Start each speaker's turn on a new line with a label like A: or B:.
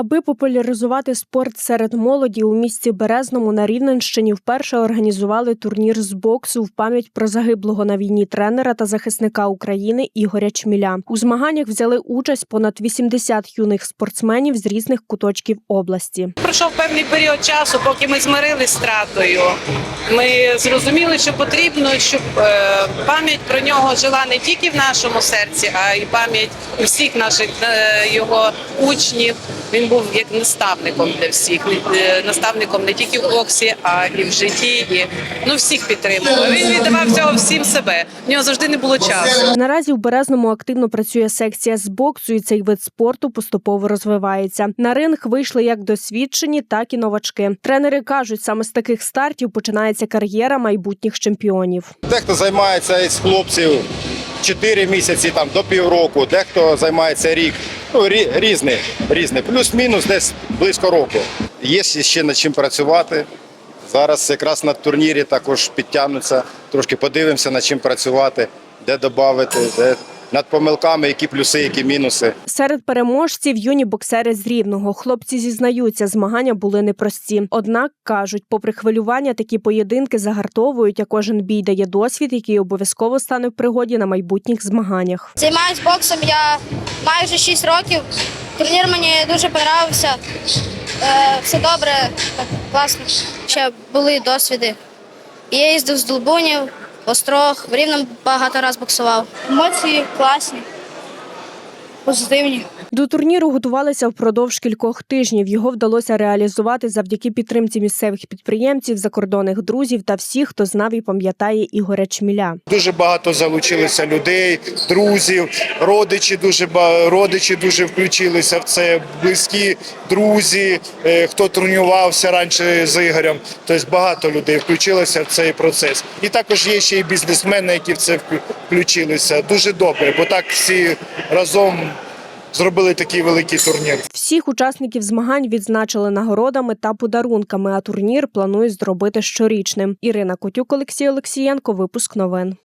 A: Аби популяризувати спорт серед молоді у місті Березному на Рівненщині вперше організували турнір з боксу в пам'ять про загиблого на війні тренера та захисника України Ігоря Чміля. У змаганнях взяли участь понад 80 юних спортсменів з різних куточків області.
B: Пройшов певний період часу, поки ми змирилися стратою. Ми зрозуміли, що потрібно, щоб е, пам'ять про нього жила не тільки в нашому серці, а й пам'ять усіх наших е, його учнів. Він був як наставником для всіх, е, наставником не тільки в боксі, а і в житті. І ну всіх підтримував. Він віддавав цього всім себе. В нього завжди не було часу.
A: Наразі в Березному активно працює секція з боксу, і цей вид спорту поступово розвивається. На ринг вийшли як досвідчені, так і новачки. Тренери кажуть, саме з таких стартів починається кар'єра майбутніх чемпіонів.
C: Дехто займається із хлопців 4 місяці там до півроку, дехто займається рік. Ну, рі- різний, різний. Плюс-мінус десь близько року. Є ще над чим працювати. Зараз якраз на турнірі також підтягнуться, трошки подивимося, над чим працювати, де додати, де над помилками, які плюси, які мінуси.
A: Серед переможців юні боксери з рівного. Хлопці зізнаються, змагання були непрості. Однак кажуть, попри хвилювання, такі поєдинки загартовують, а кожен бій дає досвід, який обов'язково стане в пригоді на майбутніх змаганнях.
D: Займаюсь боксом я майже 6 років. Турнір мені дуже подобався. Е, все добре, так класно. Ще були досвіди. Я їздив з Долбунів, Острог, в Рівному багато разів боксував. Емоції класні, позитивні.
A: До турніру готувалися впродовж кількох тижнів. Його вдалося реалізувати завдяки підтримці місцевих підприємців, закордонних друзів та всіх, хто знав і пам'ятає Ігоря Чміля.
E: Дуже багато залучилися людей, друзів, родичі дуже родичі дуже включилися в це. Близькі друзі, е, хто тренувався раніше з Ігорем. Тобто багато людей включилося в цей процес. І також є ще й бізнесмени, які в це включилися. Дуже добре, бо так всі разом зробили такий великий турнір.
A: Всіх учасників змагань відзначили нагородами та подарунками. А турнір планують зробити щорічним. Ірина Котюк, Олексій Олексієнко. Випуск новин.